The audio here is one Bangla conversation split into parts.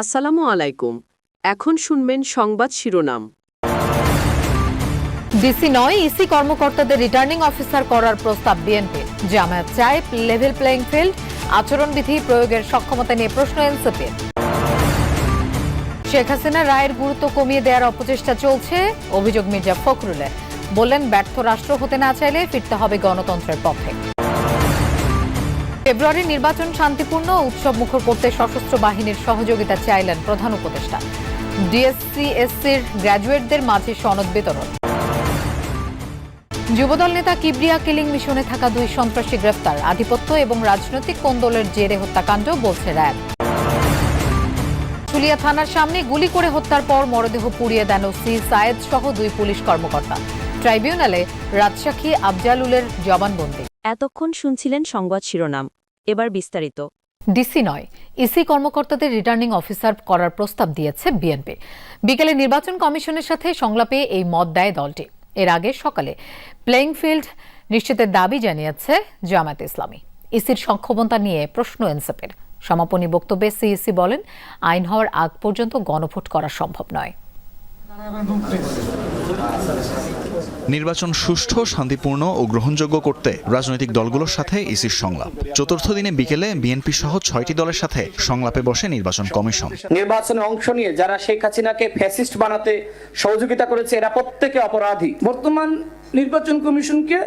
আসসালামু আলাইকুম। এখন শুনবেন সংবাদ শিরোনাম। ডিসি নয় ইসি কর্মকর্তাদের রিটার্নিং অফিসার করার প্রস্তাব বিএনপি। জামায়াত চায় লেভেল প্লেইং ফিল্ড আচরণবিধি প্রয়োগের সক্ষমতা নিয়ে প্রশ্ন এনসিপি। শেখ হাসিনা রায়ের গুরুত্ব কমিয়ে দেওয়ার অপচেষ্টা চলছে, অভিযোগ মির্জা ফখরুলের। বললেন ব্যর্থ রাষ্ট্র হতে না চাইলে ফিরতে হবে গণতন্ত্রের পথে ফেব্রুয়ারি নির্বাচন শান্তিপূর্ণ, উৎসব মুখর করতে সশস্ত্র বাহিনীর সহযোগিতা চাইলেন প্রধান উপদেষ্টা। ডিএসসি এসসির গ্র্যাজুয়েটদের মাঝে সনদ বিতরণ। যুবদল নেতা কিবরিয়া কিলিং মিশনে থাকা দুই সন্ত্রাসী গ্রেফতার, আধিপত্য এবং রাজনৈতিক কোন্দলের জেরে হত্যাকাণ্ড বলছে র্যাব। চুলিয়া থানার সামনে গুলি করে হত্যার পর মরদেহ পুড়িয়ে দেন ওসি সায়েদ সহ দুই পুলিশ কর্মকর্তা। ট্রাইব্যুনালে রাজসাক্ষী আফজালুলের জবানবন্দি। এতক্ষণ শুনছিলেন সংবাদ শিরোনাম। এবার বিস্তারিত। ডিসি নয়, ইসি কর্মকর্তাদের রিটার্নিং অফিসার করার প্রস্তাব দিয়েছে বিএনপি। বিকেলে নির্বাচন কমিশনের সাথে সংলাপে এই মত দেয় দলটি। এর আগে সকালে প্লেইং ফিল্ড নিশ্চিতের দাবি জানিয়েছে জামায়াত ইসলামী। ইসির সক্ষমতা নিয়ে প্রশ্ন এনসেপের। সমাপনী বক্তব্যে সিইসি বলেন, আইন হওয়ার আগ পর্যন্ত গণভোট করা সম্ভব নয়। নির্বাচন সুষ্ঠু শান্তিপূর্ণ ও গ্রহণযোগ্য করতে রাজনৈতিক দলগুলোর সাথে ইসির সংলাপ। চতুর্থ দিনে বিকেলে বিএনপি সহ ছয়টি দলের সাথে সংলাপে বসে নির্বাচন কমিশন। নির্বাচনে অংশ নিয়ে যারা শেখ হাসিনাকে ফ্যাসিস্ট বানাতে সহযোগিতা করেছে এরা প্রত্যেকে অপরাধী। বর্তমান নির্বাচন কমিশনকে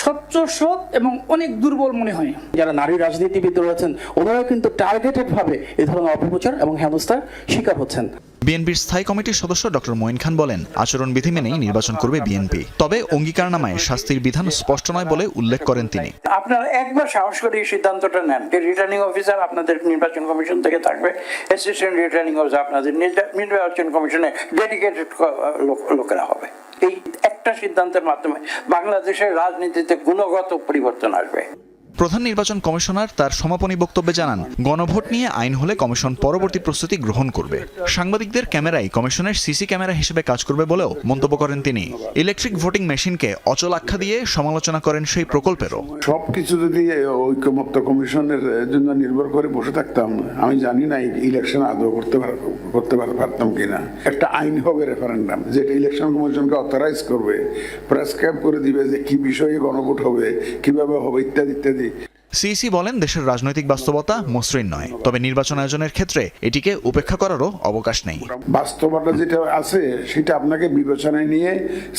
স্বচ্ছ সৎ এবং অনেক দুর্বল মনে হয়। যারা নারী রাজনীতিবিদ রয়েছেন ওনারা কিন্তু টার্গেটেড ভাবে এ ধরনের অপপ্রচার এবং হেনস্থার শিকার হচ্ছেন। বিএনপির স্থায়ী কমিটির সদস্য ডক্টর মঈন খান বলেন আচরণবিধি মেনেই নির্বাচন করবে বিএনপি। তবে অঙ্গীকারনামায় শাস্তির বিধান স্পষ্ট নয় বলে উল্লেখ করেন তিনি। আপনারা একবার সাহস করে এই সিদ্ধান্তটা নেন যে রিটার্নিং অফিসার আপনাদের নির্বাচন কমিশন থেকে থাকবে। অ্যাসিস্ট্যান্ট রিটার্নিং অফিসার আপনাদের নির্বাচন কমিশনে ডেডিকেটেড লোকেরা হবে। এই একটা সিদ্ধান্তের মাধ্যমে বাংলাদেশের রাজনীতিতে গুণগত পরিবর্তন আসবে। প্রধান নির্বাচন কমিশনার তার সমাপনী বক্তব্যে জানান, গণভোট নিয়ে আইন হলে কমিশন পরবর্তী প্রস্তুতি গ্রহণ করবে। সাংবাদিকদের ক্যামেরাই কমিশনের সিসি ক্যামেরা হিসেবে কাজ করবে বলেও মন্তব্য করেন তিনি। ইলেকট্রিক ভোটিং মেশিনকে অচল আখ্যা দিয়ে সমালোচনা করেন সেই প্রকল্পেরও। সবকিছু যদি ঐক্যমত্য কমিশনের জন্য নির্ভর করে বসে থাকতাম, আমি জানি না ইলেকশন আদৌ করতে করতে পার- পারতাম কিনা। একটা আইন হবে রেফারেন্ডাম যেটা ইলেকশন কমিশনকে অথরাইজ করবে, প্রেসক্রাইব করে দিবে যে কি বিষয়ে গণভোট হবে, কীভাবে হবে, ইত্যাদি ইত্যাদি। সিইসি বলেন দেশের রাজনৈতিক বাস্তবতা মসৃণ নয়, তবে নির্বাচন আয়োজনের ক্ষেত্রে এটিকে উপেক্ষা করারও অবকাশ নেই। বাস্তবতা যেটা আছে, সেটা আপনাকে বিবেচনায় নিয়ে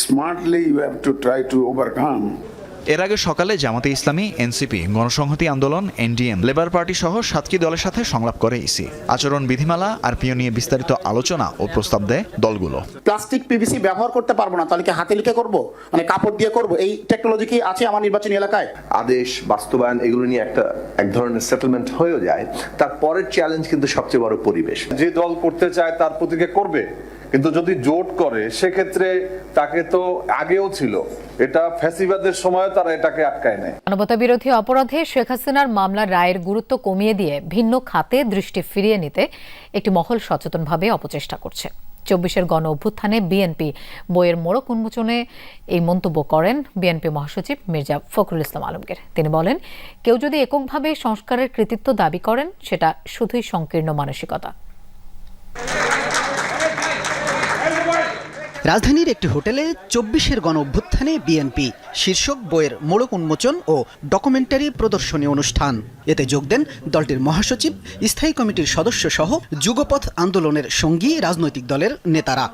smartly you have to try to overcome এর আগে সকালে জামাতে ইসলামী এনসিপি গণসংহতি আন্দোলন এনডিএম লেবার পার্টি সহ সাতটি দলের সাথে সংলাপ করে ইসি। আচরণ বিধিমালা আর পিও নিয়ে বিস্তারিত আলোচনা ও প্রস্তাব দেয় দলগুলো। প্লাস্টিক পিভিসি ব্যবহার করতে পারব না তাহলে কি হাতে লিখে করব? মানে কাপড় দিয়ে করব? এই টেকনোলজি কি আছে আমার নির্বাচনী এলাকায়? আদেশ বাস্তবায়ন এগুলো নিয়ে একটা এক ধরনের সেটেলমেন্ট হয়েও যায়। তারপরের চ্যালেঞ্জ কিন্তু সবচেয়ে বড় পরিবেশ। যে দল করতে চায় তার প্রতিকে করবে। কিন্তু যদি জোট করে, সেক্ষেত্রে তাকে তো আগেও ছিল। এটা ফ্যাসিবাদের সময় তারা এটাকে আটকায় নেয়। মানবতা বিরোধী অপরাধে শেখ হাসিনার মামলার রায়ের গুরুত্ব কমিয়ে দিয়ে ভিন্ন খাতে দৃষ্টি ফিরিয়ে নিতে একটি মহল সচেতনভাবে অপচেষ্টা করছে। চব্বিশের গণ অভ্যুত্থানে বিএনপি বইয়ের মোড়ক উন্মোচনে এই মন্তব্য করেন বিএনপি মহাসচিব মির্জা ফখরুল ইসলাম আলমগীর। তিনি বলেন, কেউ যদি এককভাবে সংস্কারের কৃতিত্ব দাবি করেন, সেটা শুধুই সংকীর্ণ মানসিকতা। রাজধানীর একটি হোটেলে চব্বিশের গণ অভ্যুত্থানে বিএনপি শীর্ষক বইয়ের মোড়ক উন্মোচন ও ডকুমেন্টারি প্রদর্শনী অনুষ্ঠান। এতে যোগ দেন দলটির মহাসচিব, স্থায়ী কমিটির সদস্য সহ যুগপথ আন্দোলনের সঙ্গী রাজনৈতিক দলের নেতারা।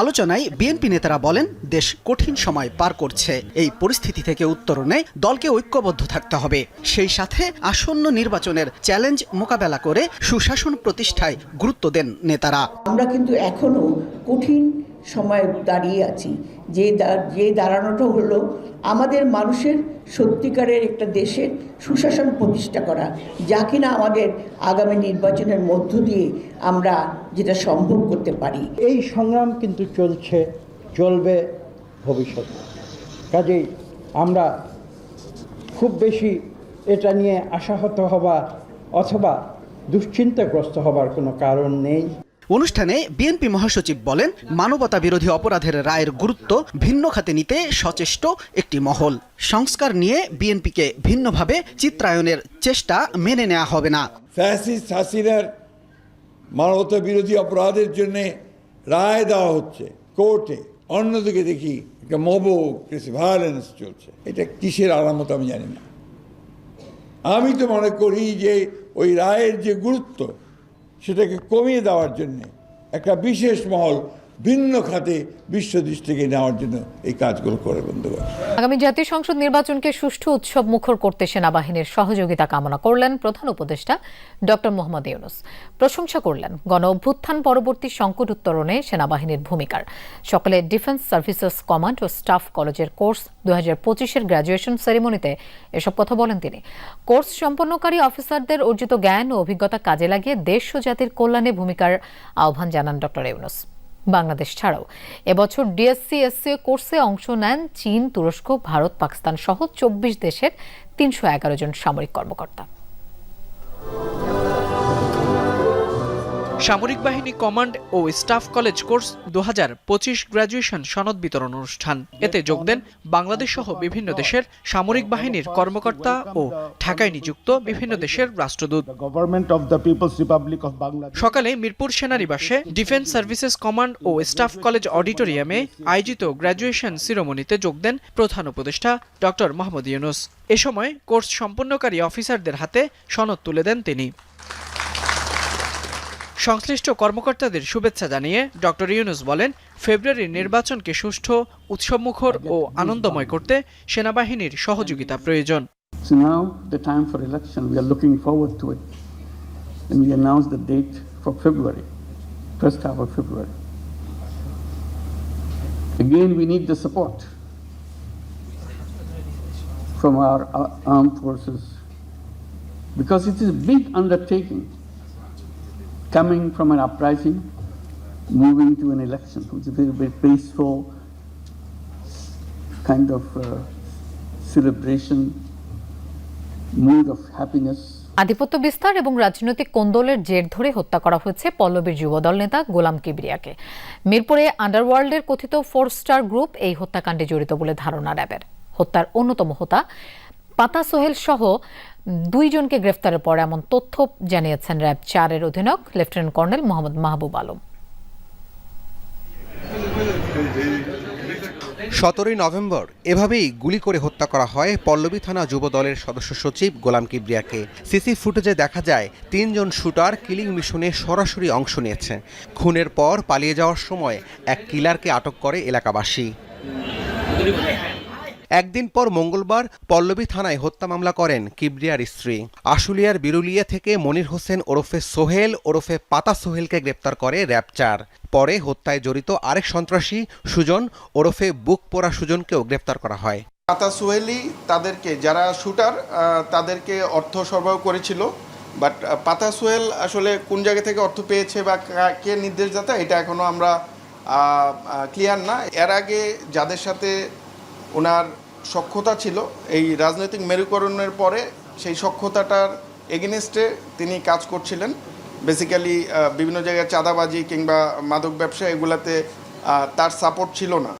আলোচনায় বিএনপি নেতারা বলেন, দেশ কঠিন সময় পার করছে। এই পরিস্থিতি থেকে উত্তরণে দলকে ঐক্যবদ্ধ থাকতে হবে। সেই সাথে আসন্ন নির্বাচনের চ্যালেঞ্জ মোকাবেলা করে সুশাসন প্রতিষ্ঠায় গুরুত্ব দেন নেতারা। আমরা কিন্তু এখনও কঠিন সময়ে দাঁড়িয়ে আছি। যে যে দাঁড়ানোটা হলো আমাদের মানুষের সত্যিকারের একটা দেশের সুশাসন প্রতিষ্ঠা করা। যা কিনা আমাদের আগামী নির্বাচনের মধ্য দিয়ে আমরা যেটা সম্ভব করতে পারি। এই সংগ্রাম কিন্তু চলছে চলবে ভবিষ্যতে। কাজেই আমরা খুব বেশি এটা নিয়ে আশাহত হবা অথবা দুশ্চিন্তাগ্রস্ত হবার কোনো কারণ নেই। অনুষ্ঠানে বিএনপি মহাসচিব বলেন মানবতা বিরোধী অপরাধের রায়ের গুরুত্ব ভিন্ন খাতে নিতে সচেষ্ট একটি মহল। সংস্কার নিয়ে বিএনপিকে ভিন্নভাবে চিত্রায়নের চেষ্টা মেনে নেওয়া হবে না। ফ্যাসিস্ট হাসিনার মানবতা বিরোধী অপরাধের জন্য রায় দেওয়া হচ্ছে, কোর্টে। অন্যদিকে দেখি একটা মবো ভায়োলেন্স চলছে। এটা কিসের আরামত আমি জানি না। আমি তো মনে করি যে ওই রায়ের যে গুরুত্ব, সেটাকে কমিয়ে দেওয়ার জন্যে একটা বিশেষ মহল ভিন্ন খাতে বিশ্ব দৃষ্টিকে নেওয়ার জন্য এই কাজগুলো করে বন্ধু আগামী জাতীয় সংসদ নির্বাচনকে সুষ্ঠু উৎসব মুখর করতে সেনাবাহিনীর সহযোগিতা কামনা করলেন প্রধান উপদেষ্টা ডক্টর মোহাম্মদ ইউনুস। প্রশংসা করলেন গণ অভ্যুত্থান পরবর্তী সংকট উত্তরণে সেনাবাহিনীর ভূমিকার। সকালে ডিফেন্স সার্ভিসেস কমান্ড ও স্টাফ কলেজের কোর্স দু হাজার পঁচিশের গ্র্যাজুয়েশন সেরেমনিতে এসব কথা বলেন তিনি। কোর্স সম্পন্নকারী অফিসারদের অর্জিত জ্ঞান ও অভিজ্ঞতা কাজে লাগিয়ে দেশ ও জাতির কল্যাণে ভূমিকার আহ্বান জানান ডক্টর ইউনুস। বাংলাদেশ ছাড়াও। এবছর ডিএসসি, এসসি কোর্সে অংশ নেন চীন, তুরস্ক, ভারত, পাকিস্তান সহ চব্বিশ দেশের তিনশো এগারো জন সামরিক কর্মকর্তা। সামরিক বাহিনী কমান্ড ও স্টাফ কলেজ কোর্স দু হাজার পঁচিশ গ্র্যাজুয়েশন সনদ বিতরণ অনুষ্ঠান। এতে যোগ দেন বাংলাদেশ সহ বিভিন্ন দেশের সামরিক বাহিনীর কর্মকর্তা ও ঢাকায় নিযুক্ত বিভিন্ন দেশের রাষ্ট্রদূত। সকালে মিরপুর সেনানিবাসে ডিফেন্স সার্ভিসেস কমান্ড ও স্টাফ কলেজ অডিটোরিয়ামে আয়োজিত গ্র্যাজুয়েশন সিরোমনিতে যোগ দেন প্রধান উপদেষ্টা ডক্টর মোহাম্মদ ইউনুস। এ সময় কোর্স সম্পন্নকারী অফিসারদের হাতে সনদ তুলে দেন তিনি। সংশ্লিষ্ট কর্মকর্তাদের শুভেচ্ছা জানিয়ে ডক্টর ইউনুস বলেন ফেব্রুয়ারির নির্বাচনকে সুষ্ঠু উৎসবমুখর ও আনন্দময় করতে সেনাবাহিনীর সহযোগিতা প্রয়োজন। Again, we need the support from our uh, armed forces because it is a big undertaking. Coming from an uprising, moving to an election, which is a very, very peaceful kind of uh, celebration, mood of happiness. আধিপত্য বিস্তার এবং রাজনৈতিক কোন্দলের জের ধরে হত্যা করা হয়েছে পল্লবীর যুবদল নেতা গোলাম কিবরিয়াকে মিরপুরে আন্ডারওয়ার্ল্ডের কথিত ফোর স্টার গ্রুপ এই হত্যাকাণ্ডে জড়িত বলে ধারণা র্যাবের হত্যার অন্যতম হোতা পাতা সোহেল সহ দুইজনকে গ্রেফতারের পর এমন তথ্য জানিয়েছেন র্যাব চারের অধীনক লেফটেন্যান্ট কর্নেল মোহাম্মদ মাহবুব আলম। সতেরোই নভেম্বর এভাবেই গুলি করে হত্যা করা হয় পল্লবী থানা যুব দলের সদস্য সচিব গোলাম কিবরিয়াকে। সিসি ফুটেজে দেখা যায়, তিনজন শুটার কিলিং মিশনে সরাসরি অংশ নিয়েছে। খুনের পর পালিয়ে যাওয়ার সময় এক কিলারকে আটক করে এলাকাবাসী। একদিন পর মঙ্গলবার পল্লবী থানায় হত্যা মামলা করেন কিবরিয়ার স্ত্রী। আশুলিয়ার বিরুলিয়া থেকে মনির হোসেন ওরফে সোহেল, ওরফে পাতা সোহেলকে গ্রেপ্তার করে র্যাপচার। পরে হত্যায় জড়িত আরেক সন্ত্রাসী সুজন, ওরফে বুক পোড়া সুজনকেও গ্রেপ্তার করা হয়। পাতা সোহেলি তাদেরকে, যারা শুটার তাদেরকে অর্থ সরবরাহ করেছিল। বাট পাতা সোহেল আসলে কোন জায়গা থেকে অর্থ পেয়েছে বা কা- কে নির্দেশদাতা এটা এখনও আমরা ক্লিয়ার না। এর আগে যাদের সাথে ওনার সক্ষতা ছিল। এই রাজনৈতিক মেরুকরণের পরে সেই সক্ষতাটার এগেনস্টে তিনি কাজ করছিলেন। বেসিক্যালি বিভিন্ন জায়গায় চাঁদাবাজি কিংবা মাদক ব্যবসা এগুলাতে তার সাপোর্ট ছিল না।